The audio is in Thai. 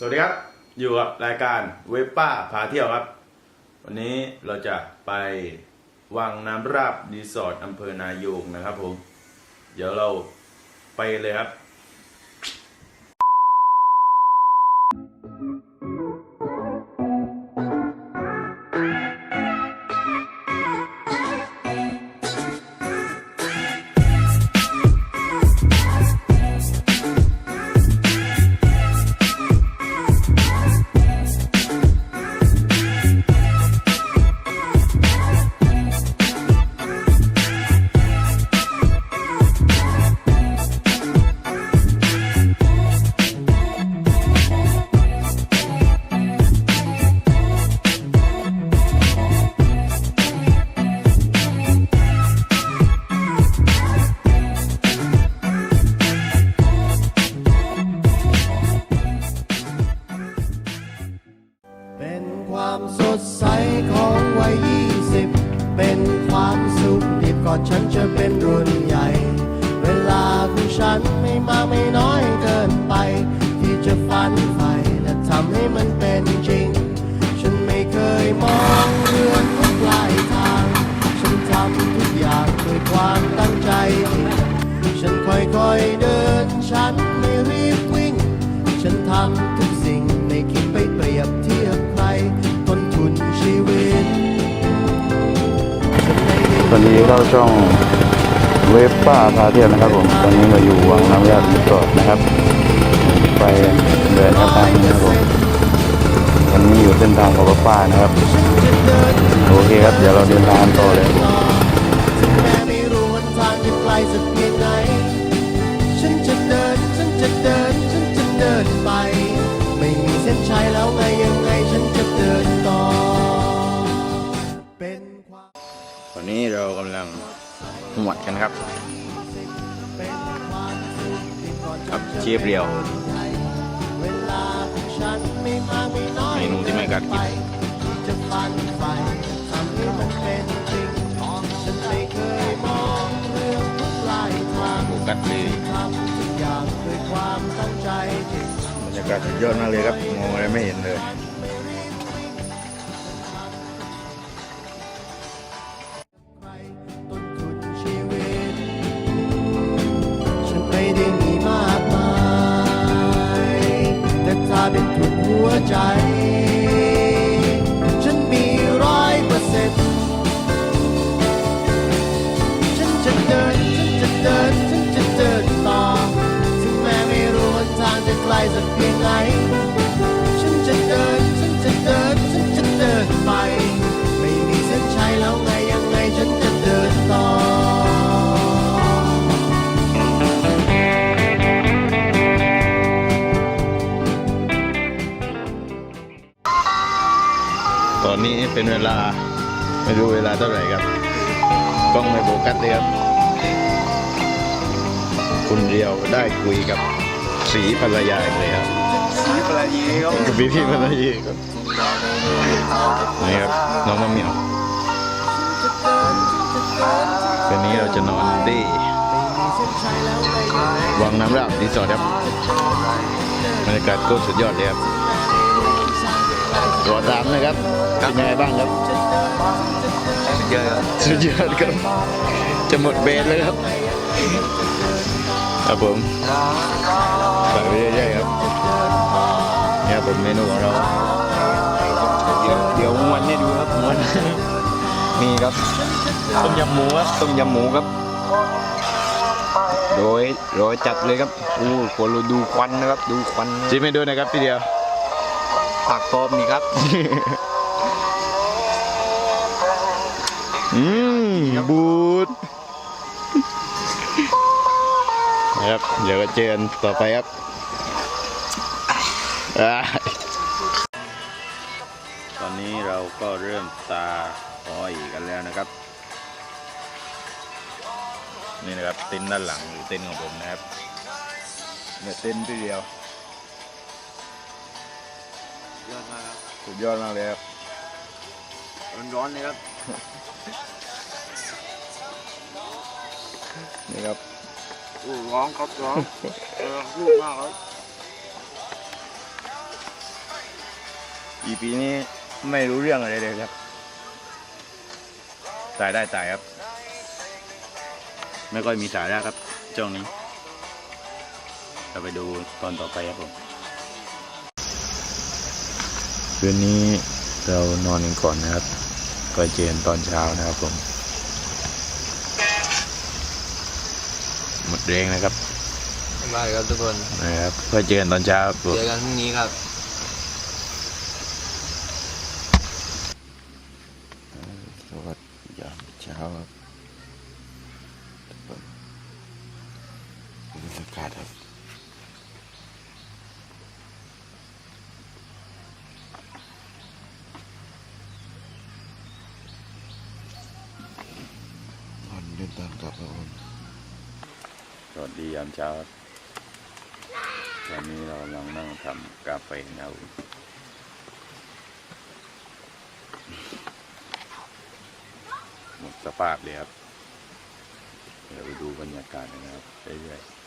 สวัสดีครับ อยู่กับรายการเวป้าพาเที่ยวครับ วันนี้เราจะไปวังน้ำราบรีสอร์ทอำเภอนายูงนะครับผม เดี๋ยวเราไปเลยครับ ก่อนฉันจะเป็นรุ่นใหญ่ เวลาของฉันไม่มากไม่น้อยเกินไป ที่จะฝันใฝ่และทำให้มันเป็น ตอนนี้เข้าช่องเว็บป้าพาเที่ยวนะครับผม ตอนนี้มาอยู่วังน้ำยาดีสอร์ทนะครับ ไปเดินทางนี้นะครับผมตอนนี้อยู่เส้นทางของป้านะครับ โอเคครับ เดี๋ยวเราเดินทางต่อเลย นี้เรากำลังหวดกันครับเป็นความสุขที่ก่อนครับเชียบเรียวเมนูที่ไม่กัดกินหมันเป็นจริงฉันไม่เคยมองเรื่องทุกปลายทางโฟกัสเลยทำทุกอย่างด้วยความตั้งใจจริงบรรยากาศสุดยอดมากเลยครับมองอะไรไม่เห็นเลย วใจ ฉันมีร้อยเปอร์เซ็นต์ฉันจะเดิน ฉันจะเดิน ฉันจะเดินต่อ ถึงแม้ไม่รู้ว่าทางจะไกลสักเพียง นนี้เป็นเวลาไม่รู้เวลาเท่าไหร่ครับกล้องไม่โฟกัสเลยครับ คุณเดียวได้คุยกับสีภรรยาอีกเลยครับสีปลายีครับพี่พี่ภรรยาครับนี่ครับน้องมะเหมียวคืนนี้เราจะนอนที่วังน้ำราบรีสอร์ทครับบรรยากาศก็สุดยอดเลยครับ รอตามนะครับเป็นยังไงบ้างครับเยอะครับสุดยอดครับ จะหมดเบสแล้วครับครับผมฝากไปเรื่อยๆครับนี่ครับผมเมนูของเราเดี๋ยวเดี๋ยวม้วนให้ดูครับม้วนนี่ครับต้มยำหมูครับต้มยำหมูครับโรยโรยจัดเลยครับอู้คนเราดูควันนะครับ ดูควันจิ้มให้ดูนะครับพี่เดียว ผักพร้อมนี่ครับ อืมบูดนะครับ เดี๋ยวก็เจอกันต่อไปครับอ่าตอนนี้เราก็เริ่มตาอ้อยกันแล้วนะครับ นี่นะครับเต็นท์ด้านหลังหรือเต็นท์ของผมนะครับเนี่ยเต็นท์ที่เดียว ยอดมากครับสุดยอดมากเลยครับร้อนๆเลยครับ นี่ครับโอ้ร้อนครับร้อนเออลูกมากครับอีปีนี้ไม่รู้เรื่องอะไรเลยครับ ตายได้ตายครับ ไม่ค่อยมีสาระครับช่วงนี้ เราไปดูตอนต่อไปครับผม คืนนี้เรานอนกันก่อนนะครับ ก็เจอกันตอนเช้านะครับผม หมดแรงนะครับมาครับทุกคนนะครับเพื่อเจอกันตอนเช้าครับผมเจอกันพรุ่งนี้ครับสวัสดียามเช้าครับบรรยากาศครับตอนเดินทางกลับครับผมส วัสดียามเช้าตอนนี้เรากำลังนั่งทำกาแฟนะครับหมดสภาพเลยครับ เดี๋ยวไปดูบรรยากาศกันนะครับเรื่อยๆ